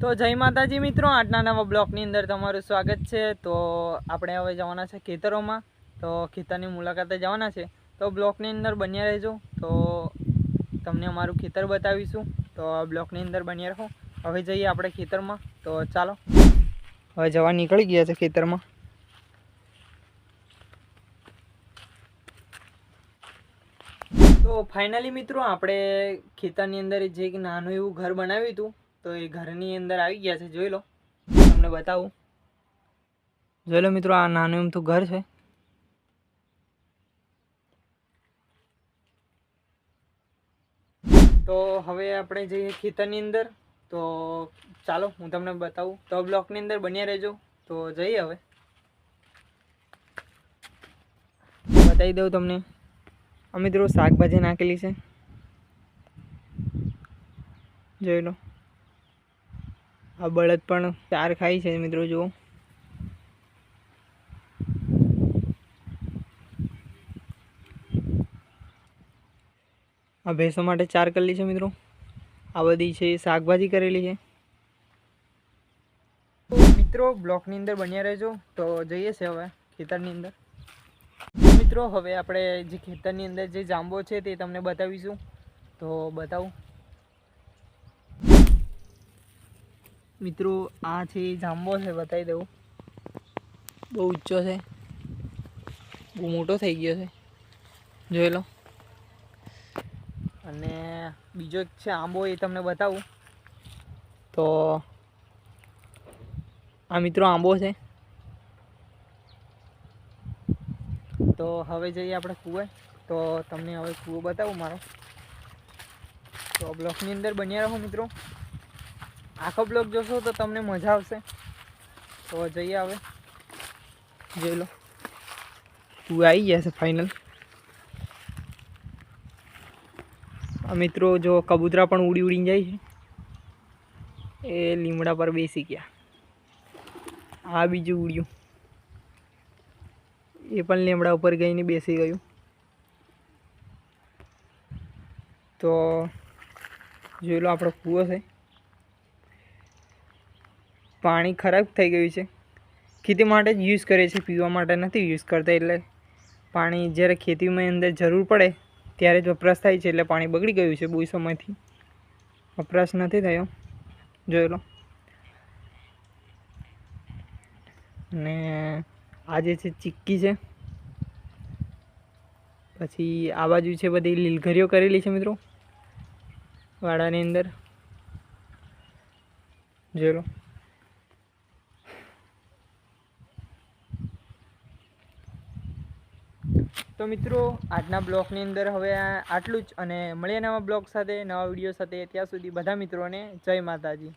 તો જય માતાજી મિત્રો, આજના નવા બ્લોકની અંદર તમારું સ્વાગત છે. તો આપણે હવે જવાના છે ખેતરોમાં. તો ખેતરની મુલાકાતે જવાના છે. તો બ્લોકની અંદર બન્યા રહેજો. તો તમને અમારું ખેતર બતાવીશું. તો બ્લોકની અંદર બન્યા રહો. હવે જઈએ આપણે ખેતરમાં. તો ચાલો. હવે જવા નીકળી ગયા છે ખેતરમાં. તો ફાઇનલી મિત્રો, આપણે ખેતરની અંદર જે નાનું એવું ઘર બનાવ્યું હતું. તો એ ઘરની અંદર આવી ગયા છે, જોઈ લો. તમને બતાવું. જોઈ લો મિત્રો, આ નાનું એમ તો ઘર છે. તો હવે આપણે જઈએ ખેતરની અંદર. તો ચાલો, હું તમને બતાવું. તો બ્લોકની અંદર બન્યા રહેજો. તો જઈએ હવે. બતાવી દઉં તમને. આ મિત્રો, શાકભાજી નાખેલી છે. જોઈ લો. આ બળદ પણ ચાર ખાઈ છે મિત્રો, જુઓ. આ ભેંસો માટે ચાર કરેલી છે મિત્રો. આ બધી છે શાકભાજી કરેલી છે. મિત્રો, બ્લોકની અંદર બન્યા રહેજો. તો જઈએ છે હવે ખેતરની અંદર. મિત્રો, હવે આપણે જે ખેતરની અંદર જે જાંબો છે તે તમને બતાવીશું. તો બતાવું. મિત્રો, આ છે જાંબો છે, બતાવી દઉં બહુ ઊંચો છે. બહુ મોટો થઈ ગયો છે. જોઈ લો. અને બીજો એક છે આંબો, એ તમને બતાવું. તો આ મિત્રો આંબો છે. તો હવે જઈએ આપણે કૂવે. તો તમને હવે કૂવો બતાવું મારો. તો બ્લોકની અંદર બન્યા રહો મિત્રો. આખો બ્લોક જોશો તો તમને મજા આવશે. તો જઈએ હવે. જોઈ લો. તું આવી ગયા છે ફાઇનલ મિત્રો જો કબૂતરા પણ ઉડી ઉડીને જાય છે. એ લીમડા પર બેસી ગયા. આ બીજું ઉડ્યું. એ પણ લીમડા ઉપર ગઈને બેસી ગયું. તો જોઈ લો આપણો કૂવો છે. પાણી ખરાબ થઈ ગયું છે. ખેતી માટે જ યુઝ કરે છે, પીવા માટે નથી યુઝ કરતા એટલે પાણી જ્યારે ખેતીમાં અંદર જરૂર પડે ત્યારે જ વપરાશ થાય છે એટલે પાણી બગડી ગયું છે બહુ સમયથી. વપરાશ નથી થયો. જોઈ લો. ને આ જે છે ચીક્કી છે. પછી આ બાજુ છે બધી લીલઘરીઓ કરેલી છે મિત્રો. વાડાની અંદર. જોઈ લો. તો મિત્રો, આજના બ્લોગની અંદર હવે આટલું જ અને મળીએ નવા બ્લોગ સાથે, નવા વીડિયો સાથે. ત્યાં સુધી બધા મિત્રોને જય માતાજી.